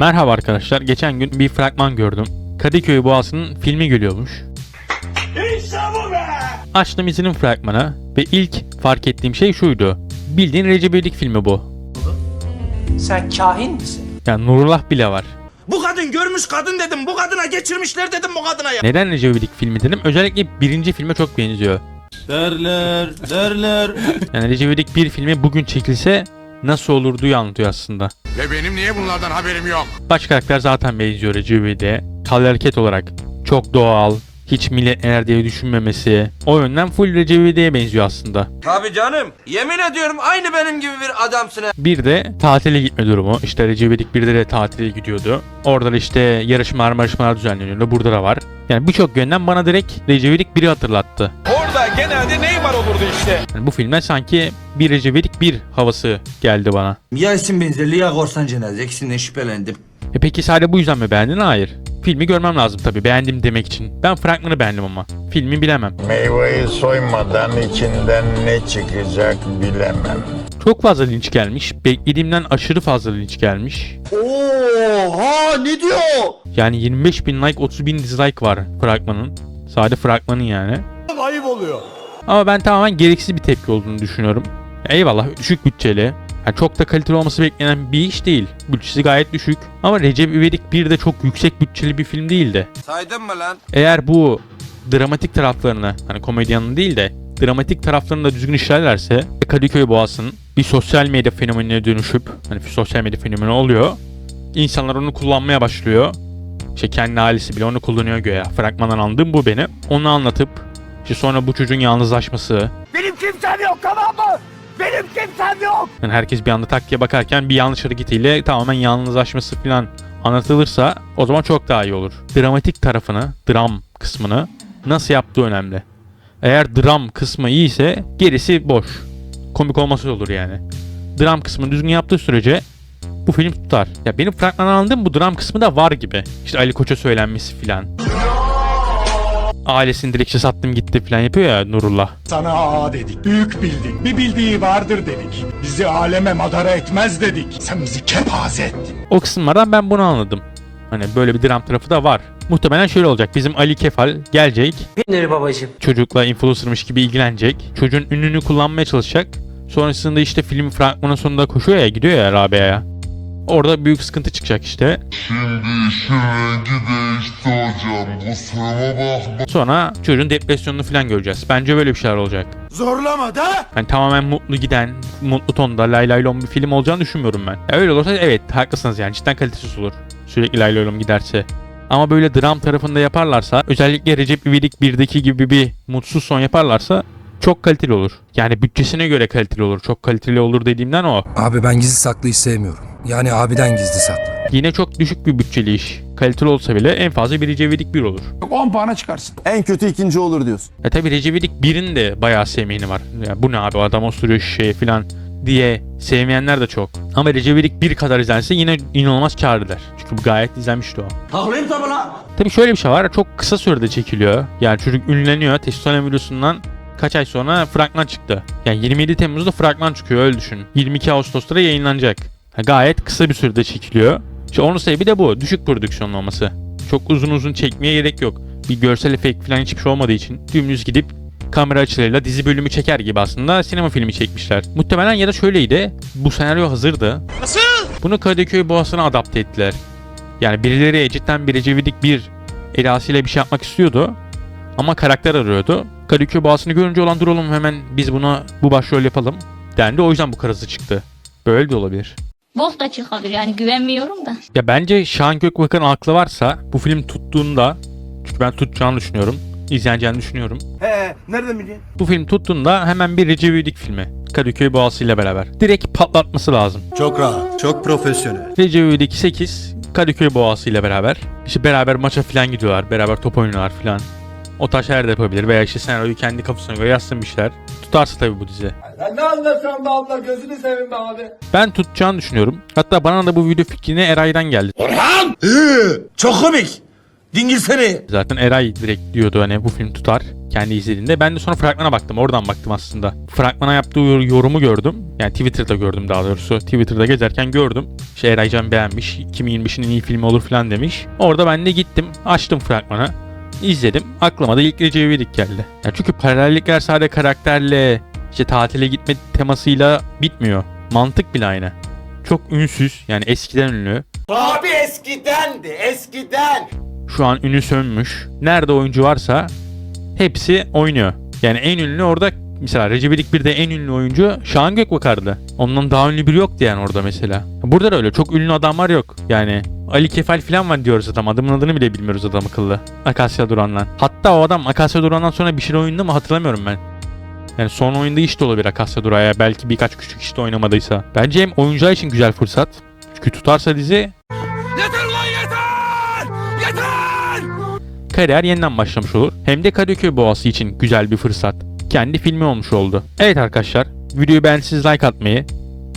Merhaba arkadaşlar. Geçen gün bir fragman gördüm. Kadıköy Boğazı'nın filmi geliyormuş. Açtım izledim fragmanı ve ilk fark ettiğim şey şuydu. Bildiğin Recep İvedik filmi bu. Sen kahin misin? Yani Nurullah bile var. Bu kadın görmüş kadın dedim. Bu kadına geçirmişler dedim bu kadına ya. Neden Recep İvedik filmi dedim? Özellikle birinci filme çok benziyor. Derler, derler. Yani Recep İvedik bir filmi bugün çekilse nasıl olurdu anlatıyor aslında. Ve benim niye bunlardan haberim yok? Baş karakter zaten benziyor Recep İvedik'e. Hal hareket olarak çok doğal, hiç millet neler diye düşünmemesi. O yönden full Recep benziyor aslında. Tabii canım. Yemin ediyorum aynı benim gibi bir adamsın. Bir de tatile gitme durumu. İşte Recep İvedik bir de tatile gidiyordu. Orada da işte yarışmalar marışmalar düzenleniyordu. Burada da var. Yani birçok yönden bana direkt Recep İvedik 1'i hatırlattı. Orada genelde Neymar olurdu işte. Yani bu filmden sanki bir Recep İvedik 1 havası geldi bana. Ya isim benzerliği ya korsan cenaze ikisinden şüphelendim. E peki sadece bu yüzden mi beğendin? Hayır. Filmi görmem lazım tabii beğendim demek için. Ben fragmanı beğendim ama. Filmi bilemem. Meyveyi soymadan içinden ne çıkacak bilemem. Çok fazla linç gelmiş. Beklediğimden aşırı fazla linç gelmiş. Oha ne diyor? Yani 25 bin like 30 bin dislike var fragmanın. Sadece fragmanın yani. Ayıp oluyor. Ama ben tamamen gereksiz bir tepki olduğunu düşünüyorum. Eyvallah düşük bütçeli. Yani çok da kaliteli olması beklenen bir iş değil. Bütçesi gayet düşük. Ama Recep İvedik bir de çok yüksek bütçeli bir film değildi. Saydın mı lan? Eğer bu dramatik taraflarını hani komedyanın değil de dramatik taraflarını da düzgün işlerlerse Kadıköy Boğazı'nın bir sosyal medya fenomenine dönüşüp hani bir sosyal medya fenomeni oluyor. İnsanlar onu kullanmaya başlıyor. İşte kendi ailesi bile onu kullanıyor göğe. Fragmandan anladığım bu beni. Onu anlatıp işte sonra bu çocuğun yalnızlaşması. Benim kimsem yok tamam mı? Benim kimsem yok. Yani herkes bir anda takkiye bakarken bir yanlış hareketiyle tamamen yalnızlaşması falan anlatılırsa o zaman çok daha iyi olur. Dramatik tarafını, dram kısmını nasıl yaptığı önemli. Eğer dram kısmı iyiyse gerisi boş. Komik olması olur yani. Dram kısmını düzgün yaptığı sürece bu film tutar. Ya benim fragmandan anladığım bu dram kısmı da var gibi. İşte Ali Koç'a söylenmesi filan. Ailesini dilekçe sattım gitti filan yapıyor ya Nurullah. Sana ağa dedik, büyük bildik, bir bildiği vardır dedik. Bizi aleme madara etmez dedik. Sen bizi kepaze ettin. O kısımlardan ben bunu anladım. Hani böyle bir dram tarafı da var. Muhtemelen şöyle olacak. Bizim Ali Kefal gelecek. Binleri babacım. Çocukla influencermış gibi ilgilenecek. Çocuğun ününü kullanmaya çalışacak. Sonrasında işte film fragmanın sonunda koşuyor ya gidiyor ya Rabia'ya. Orada büyük sıkıntı çıkacak işte. Şimdi işin rengi değişti hocam. Kusuruma bakma. Sonra çocuğun depresyonunu falan göreceğiz. Bence böyle bir şeyler olacak. Zorlama da. Hani tamamen mutlu giden, mutlu tonda lay lay lom bir film olacağını düşünmüyorum ben. Ya öyle olursa evet haklısınız yani cidden kalitesiz olur. Sürekli lay lay lom giderse. Ama böyle dram tarafında yaparlarsa özellikle Recep İvedik 1'deki gibi bir mutsuz son yaparlarsa çok kaliteli olur. Yani bütçesine göre kaliteli olur. Çok kaliteli olur dediğimden o. Abi ben gizli saklıyı sevmiyorum. Yani abiden gizli saklı. Yine çok düşük bir bütçeli iş. Kaliteli olsa bile en fazla bir Recep İvedik 1 olur. 10 puana çıkarsın. En kötü ikinci olur diyorsun. E tabi Recep İvedik 1'in de bayağı sevmeyeni var. Ya bu ne abi adam osuruyor şişeye falan diye sevmeyenler de çok. Ama Recep İvedik 1 kadar izlense yine inanılmaz kar eder. Çünkü gayet izlenmişti o. Haklıyım tabi lan. Tabi şöyle bir şey var. Çok kısa sürede çekiliyor. Yani çocuk ünleniyor. Testosteron videosundan kaç ay sonra fragman çıktı. Yani 27 Temmuz'da fragman çıkıyor öyle düşün. 22 Ağustos'ta da yayınlanacak. Ha, gayet kısa bir sürede çekiliyor. İşte onun sebebi de bu. Düşük prodüksiyonlu olması. Çok uzun uzun çekmeye gerek yok. Bir görsel efekt falan hiçbir şey olmadığı için dümdüz gidip kamera açılarıyla dizi bölümü çeker gibi aslında sinema filmi çekmişler. Muhtemelen ya da şöyleydi. Bu senaryo hazırdı. Nasıl? Bunu Kadıköy Boğazı'na adapte ettiler. Yani birileri cidden bir Recep İvedik bir edasıyla bir şey yapmak istiyordu. Ama karakter arıyordu. Kadıköy Boğazı'nı görünce olan duralım hemen biz buna bu başrol yapalım dendi. O yüzden bu karası çıktı. Böyle de olabilir. Bok da çıkabilir yani güvenmiyorum da. Ya bence Şahan Gökbak'ın aklı varsa bu film tuttuğunda çünkü ben tutacağını düşünüyorum. izleneceğini düşünüyorum. He nereden biliyorsun? Bu film tuttuğunda hemen bir Recep İvedik filmi. Kadıköy Boğazı ile beraber. Direkt patlatması lazım. Çok rahat, çok profesyonel. Recep İvedik 8 Kadıköy Boğazı ile beraber. İşte beraber maça falan gidiyorlar. Beraber top oynuyorlar falan. O taş her de yapabilir veya işte senaryoyu kendi kafasına göre yazsın bir şeyler. Tutarsa tabii bu dizi. ne anlatıyorsun be abla gözünü seveyim be abi. Ben tutacağını düşünüyorum. Hatta bana da bu video fikrini Eray'dan geldi. Çok komik. Dingil seni. Zaten Eray direkt diyordu hani bu film tutar kendi izlediğinde. Ben de sonra fragmana baktım. Oradan baktım aslında. Fragmana yaptığı yor- yorumu gördüm. Yani Twitter'da gördüm daha doğrusu. Twitter'da gezerken gördüm. İşte Eraycan beğenmiş. 2025'in en iyi filmi olur falan demiş. Orada ben de gittim. Açtım fragmanı. İzledim. Aklıma da ilk Recep İvedik geldi. Ya çünkü paralellikler sadece karakterle işte tatile gitme temasıyla bitmiyor. Mantık bile aynı. Çok ünsüz yani eskiden ünlü. Abi eskidendi eskiden. Şu an ünü sönmüş. Nerede oyuncu varsa hepsi oynuyor. Yani en ünlü orada mesela Recep İvedik 1'de en ünlü oyuncu Şahan Gökbakar'dı. Ondan daha ünlü biri yoktu yani orada mesela. Burada da öyle çok ünlü adamlar yok. Yani Ali Kefal falan var diyoruz adam. Adamın adını bile bilmiyoruz adam akıllı. Akasya Duran'dan. Hatta o adam Akasya Duran'dan sonra bir şey oynadı mı hatırlamıyorum ben. Yani son oyunda iş de olabilir Akasya Duran'a belki birkaç küçük işte oynamadıysa. Bence hem oyuncağı için güzel fırsat. Çünkü tutarsa dizi Yeter lan yeter. Yeter. kariyer yeniden başlamış olur. Hem de Kadıköy Boğası için güzel bir fırsat. Kendi filmi olmuş oldu. Evet arkadaşlar, videoyu beğendiyseniz like atmayı,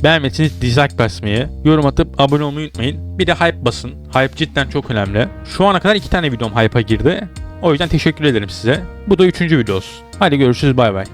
beğenmediyseniz dislike basmayı, yorum atıp abone olmayı unutmayın. Bir de hype basın. Hype cidden çok önemli. Şu ana kadar iki tane videom hype'a girdi. O yüzden teşekkür ederim size. Bu da üçüncü videosu. Hadi görüşürüz bay bay.